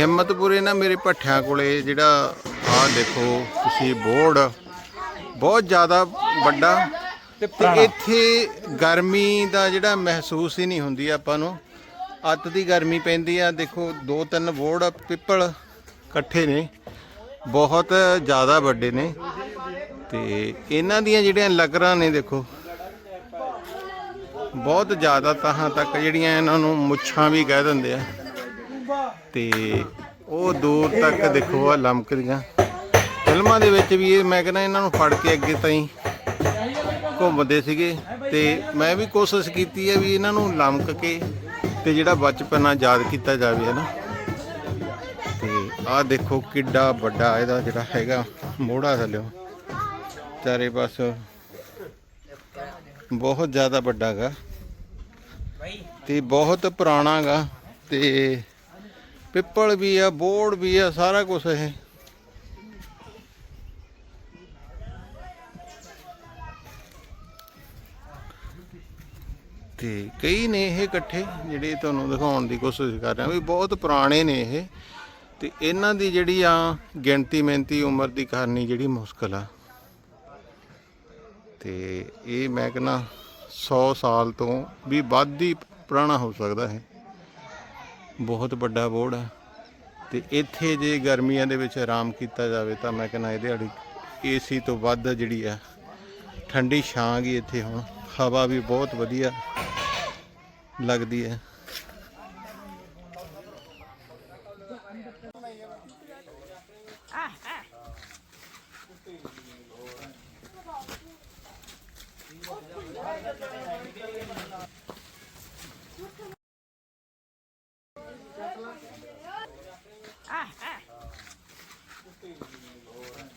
ਹਿੰਮਤਪੁਰੇ ਨਾ ਮੇਰੇ ਭੱਠਿਆਂ ਕੋਲੇ ਜਿਹੜਾ ਆਹ ਦੇਖੋ ਤੁਸੀਂ ਬੋਰਡ ਬਹੁਤ ਜ਼ਿਆਦਾ ਵੱਡਾ ਤੇ ਇੱਥੇ ਗਰਮੀ ਦਾ ਜਿਹੜਾ ਮਹਿਸੂਸ ਹੀ ਨਹੀਂ ਹੁੰਦੀ ਆਪਾਂ ਨੂੰ। ਅੱਤ ਦੀ ਗਰਮੀ ਪੈਂਦੀ ਆ ਦੇਖੋ ਦੋ ਤਿੰਨ ਬੋਰਡ ਪਿੱਪਲ ਇਕੱਠੇ ਨੇ ਬਹੁਤ ਜ਼ਿਆਦਾ ਵੱਡੇ ਨੇ। ਤੇ ਇਹਨਾਂ ਦੀਆਂ ਜਿਹੜੀਆਂ ਲਕਰਾਂ ਨੇ ਦੇਖੋ ਬਹੁਤ ਜ਼ਿਆਦਾ ਤਾਹਾਂ ਤੱਕ ਜਿਹੜੀਆਂ ਇਹਨਾਂ ਨੂੰ ਮੁੱਛਾਂ ਵੀ ਕਹਿ ਦਿੰਦੇ ਆ। ਤੇ ਉਹ ਦੂਰ ਤੱਕ ਦੇਖੋ ਆ ਲਮਕਦੀਆਂ। ਫਿਲਮਾਂ ਦੇ ਵਿੱਚ ਵੀ ਇਹ ਮੈਂ ਕਹਿੰਦਾ ਇਹਨਾਂ ਨੂੰ ਫੜ ਕੇ ਅੱਗੇ ਤਾਈਂ ਘੁੰਮਦੇ ਸੀਗੇ। ਤੇ ਮੈਂ ਵੀ ਕੋਸ਼ਿਸ਼ ਕੀਤੀ ਹੈ ਵੀ ਇਹਨਾਂ ਨੂੰ ਲਮਕ ਕੇ ਤੇ ਜਿਹੜਾ ਬਚਪਨਾ ਯਾਦ ਕੀਤਾ ਜਾਵੇ ਹੈ ਨਾ ਤੇ ਆਹ ਦੇਖੋ ਕਿੱਡਾ ਵੱਡਾ ਇਹਦਾ ਜਿਹੜਾ ਹੈਗਾ ਮੋੜਾ ਥੱਲੇ ਚਾਰੇ ਬਸ ਬਹੁਤ ਜ਼ਿਆਦਾ ਵੱਡਾ ਗਾ। ਤੇ ਬਹੁਤ ਪੁਰਾਣਾ ਗਾ ਤੇ ਪਿੱਪਲ ਵੀ ਆ, ਬੋੜ ਵੀ ਆ, ਸਾਰਾ ਕੁਝ ਇਹ। ਤੇ ਕਈ ਨੇ ਇਹ ਇਕੱਠੇ, ਜਿਹੜੇ ਤੁਹਾਨੂੰ ਦਿਖਾਉਣ ਦੀ ਕੋਸ਼ਿਸ਼ ਕਰ ਰਿਹਾ, ਵੀ ਬਹੁਤ ਪੁਰਾਣੇ ਨੇ ਇਹ। ਤੇ ਇਹਨਾਂ ਦੀ ਜਿਹੜੀ ਆ ਗਿਣਤੀ ਮਿਹਨਤੀ ਉਮਰ ਦੀ ਕਰਨੀ ਜਿਹੜੀ ਮੁਸ਼ਕਲ ਆ। ਤੇ ਇਹ ਮੈਂ ਕਹਿੰਦਾ 100 ਸਾਲ ਤੋਂ ਵੀ ਵੱਧ ਹੀ ਪੁਰਾਣਾ ਹੋ ਸਕਦਾ ਹੈ ਬਹੁਤ ਵੱਡਾ ਬੋਰਡ ਹੈ। ਤੇ ਇੱਥੇ ਜੇ ਗਰਮੀਆਂ ਦੇ ਵਿੱਚ ਆਰਾਮ ਕੀਤਾ ਜਾਵੇ ਤਾਂ ਮੈਂ ਕਹਿੰਦਾ ਇਹਦੇ ਵਾਲੀ ਏਸੀ ਤੋਂ ਵੱਧ ਜਿਹੜੀ ਆ ਠੰਡੀ ਛਾਂ ਗਈ ਇੱਥੇ ਹੁਣ। ਹਵਾ ਵੀ ਬਹੁਤ ਵਧੀਆ ਲੱਗਦੀ ਹੈ। ਹੋਰ।